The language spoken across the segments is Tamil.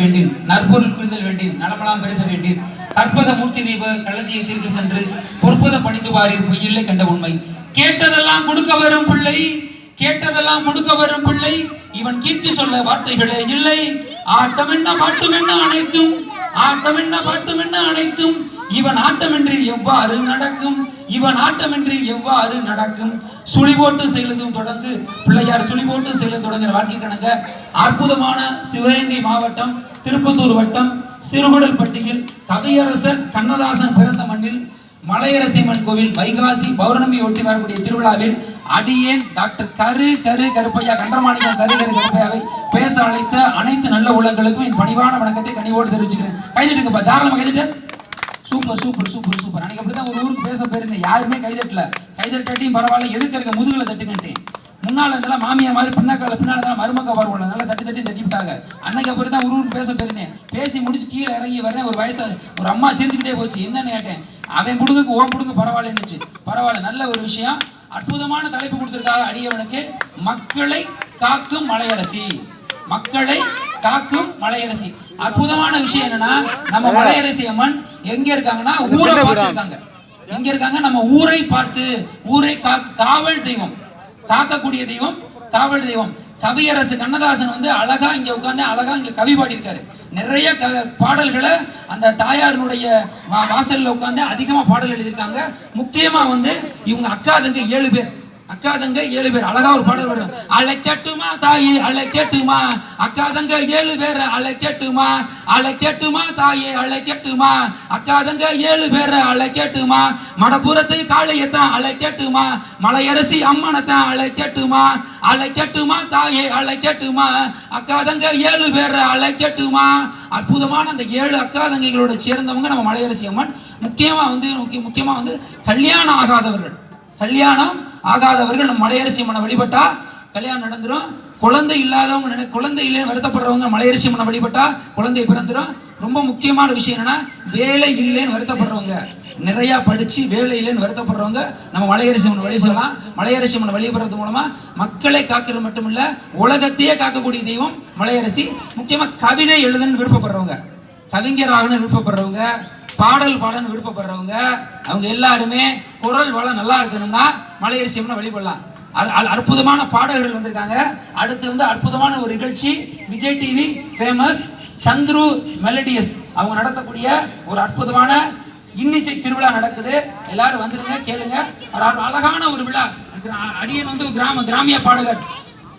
வேண்டேன் நற்பொருள் புரிதல் வேண்டேன் நலமலாம் பெருக வேண்டேன். கற்பத மூர்த்தி தீப களஞ்சியத்திற்கு சென்று பொற்பத பணிந்து வாரீர் பொய்யில்லை கண்ட உண்மை. கேட்டதெல்லாம் கொடுக்க வரும் பிள்ளை கேட்டதெல்லாம் கொடுக்க வரும் பிள்ளை. இவன் கீர்த்தி சொல்ல வார்த்தைகளே இல்லை. ஆட்டம் என்ன பாட்டும் என்ன அனைத்தும் ஆட்டம் என்ன பாட்டும் என்ன அனைத்தும். இவன் ஆட்டமின்றி எவ்வாறு நடக்கும்? இவன் ஆட்டமின்றி எவ்வாறு நடக்கும்? சுழி போட்டு செயலதும் தொடர்ந்து பிள்ளையார் சுழி போட்டு செயலும் தொடங்குற வாழ்க்கை கணக்க அற்புதமான சிவகங்கை மாவட்டம் திருப்பத்தூர் வட்டம் சிறுகுடல்பட்டியில் கவியரசர் கண்ணதாசன் பிறந்த மண்ணில் மலையரசிம்மன் கோவில் வைகாசி பௌர்ணமி ஒட்டி வரக்கூடிய திருவிழாவில் அடியேன் டாக்டர் கரு கரு கருப்பையா கண்டமாணிக்கம் கரு கரு கருப்பையாவை பேச அழைத்த அனைத்து நல்ல உலகங்களுக்கும் என் பணிவான வணக்கத்தை கனிவோடு தெரிவிச்சுக்கிறேன். கைதிட்டுங்கப்பா தாராளமா கைதிட்டு. சூப்பர் சூப்பர் சூப்பர் சூப்பர் அன்னைக்கு அப்படிதான் ஒரு ஊருக்கு பேச போயிருந்தேன். யாருமே கைதட்டல. கைதட்டாட்டியும் பரவாயில்ல. எதுக்கு இருக்க? முதுகுல தட்டுங்கட்டேன் முன்னால இருந்தாலும் மாமியா மாதிரி பின்னாக்கால பின்னால இருந்தாலும் மருமக்க வருவோம் நல்லா தட்டி தட்டி தட்டி விட்டாங்க. அன்னைக்கு அப்புறம் தான் ஒரு ஊருக்கு பேச போயிருந்தேன். பேசி முடிச்சு கீழே இறங்கி வரேன் ஒரு வயசு ஒரு அம்மா சிரிச்சுக்கிட்டே போச்சு. என்னன்னு கேட்டேன். அவன் புடுங்குக்கு ஓ புடுங்கு பரவாயில்லன்னுச்சு. பரவாயில்ல. நல்ல ஒரு விஷயம். அற்புதமான தலைப்பு கொடுத்துருக்காங்க அடியவனுக்கு. மக்களை காக்கும் மலையரசி. மக்களை காக்கும் மலையரசி. அற்புதமான விஷயம் என்னன்னா நம்ம மலையரசி அம்மன் எங்க இருக்காங்கன்னா ஊரை பார்த்து இருக்காங்க. எங்க இருக்காங்க? நம்ம ஊரை பார்த்து ஊரை காக்கு காவல் தெய்வம். காக்கக்கூடிய தெய்வம் காவல் தெய்வம். கவியரசு கண்ணதாசன் வந்து அழகா இங்க உட்கார்ந்து அழகா இங்க கவி பாடியிருக்காரு. நிறைய க பாடல்களை அந்த தாயாரினுடைய வாசல்ல உட்கார்ந்து அதிகமா பாடல் எழுதியிருக்காங்க. முக்கியமா வந்து இவங்க அக்கா தங்க ஏழு பேர். அக்கா தங்க ஏழு பேர். அழகா ஒரு பாடல் வரும். அலை கேட்டுமா தாயே அலை கேட்டுமா அக்கா தங்க ஏழு பேர் அலை கேட்டுமா அலை கேட்டுமா தாயே அலை கேட்டுமா அக்கா தங்க ஏழு பேர் அலை கேட்டுமா மடப்புறத்தை காளையத்தான் அலை கேட்டுமா மலையரசி அம்மனத்தான் அலை கேட்டுமா அலை கேட்டுமா தாயே அலை கேட்டுமா அக்கா தங்க ஏழு பேர் அலை கேட்டுமா அற்புதமான அந்த ஏழு அக்கா தங்கைகளோட சேர்ந்தவங்க நம்ம மலையரசி அம்மன். முக்கியமா வந்து முக்கியமாக முக்கியமா வந்து கல்யாணம் ஆகாதவர்கள். கல்யாணம் ஆகாதவர்கள் நம்ம மலையரசி அம்மனை வழிபட்டா கல்யாணம் நடந்துடும் குழந்தை இல்லாதவங்க நினை குழந்தை இல்லைன்னு வருத்தப்படுறவங்க மலையரசி அம்மனை வழிபட்டா குழந்தை பிறந்துடும் ரொம்ப முக்கியமான விஷயம் என்னன்னா வேலை இல்லைன்னு வருத்தப்படுறவங்க. நிறைய படிச்சு வேலை இல்லைன்னு வருத்தப்படுறவங்க நம்ம மலையரசி மன வழி சொல்லலாம் மலையரசி அம்மனை வழிபடுறது மூலமா மக்களை காக்கிறது மட்டும் இல்ல உலகத்தையே காக்கக்கூடிய தெய்வம் மலையரசி. முக்கியமா கவிதை எழுதுன்னு விருப்பப்படுறவங்க. கவிஞராகனு விருப்பப்படுறவங்க. பாடல் பாடன்னு விருப்பப்படுறவங்க அவங்க எல்லாருமே குரல் வளம் நல்லா இருக்கணும்னா மலையரசி அம்மனை வழிபடலாம். அது அற்புதமான பாடகர்கள் வந்திருக்காங்க. அடுத்து வந்து அற்புதமான ஒரு நிகழ்ச்சி Vijay TV famous Chandru melodious அவங்க நடத்தக்கூடிய ஒரு அற்புதமான இன்னிசை திருவிழா நடக்குது. எல்லாரும் வந்துருங்க கேளுங்க. ஒரு அழகான ஒரு விழா. கிரா- அடியன் வந்து ஒரு கிராம கிராமிய பாடகர்.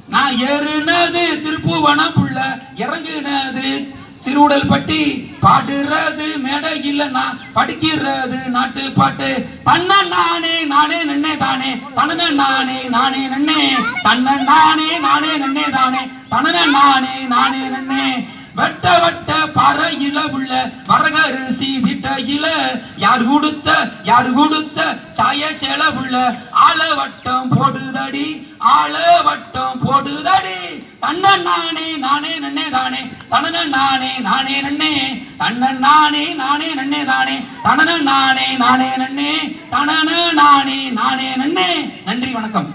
நான் ஏறுனது திருப்புவனம் புள்ள இறங்குனது சிறுவுடல் பட்டி பாடுறது மேடை இல்லைன்னா படிக்கிறது நாட்டு பாட்டு. தன்ன நானே நானே நின்னே தானே. தனன நானே நானே நின்னே. தன்ன நானே நானே நின்னே தானே. தனன நானே நானே நின்னே. வெட்ட வெட்ட பறையில உள்ள வரகரிசி திட்ட இல யார் கொடுத்த யார் கொடுத்த சாய சேல உள்ள? ஆள வட்டம் போடுதடி ஆள வட்டம் போடுதடி. தன்ன நானே நானே நன்னே தானே. தனன நானே நானே நன்னே. தண்ணன் நானே நானே நன்னே தானே. தனன நானே நானே நன்னே. தனன நானே நானே நன்னே. நன்றி வணக்கம்.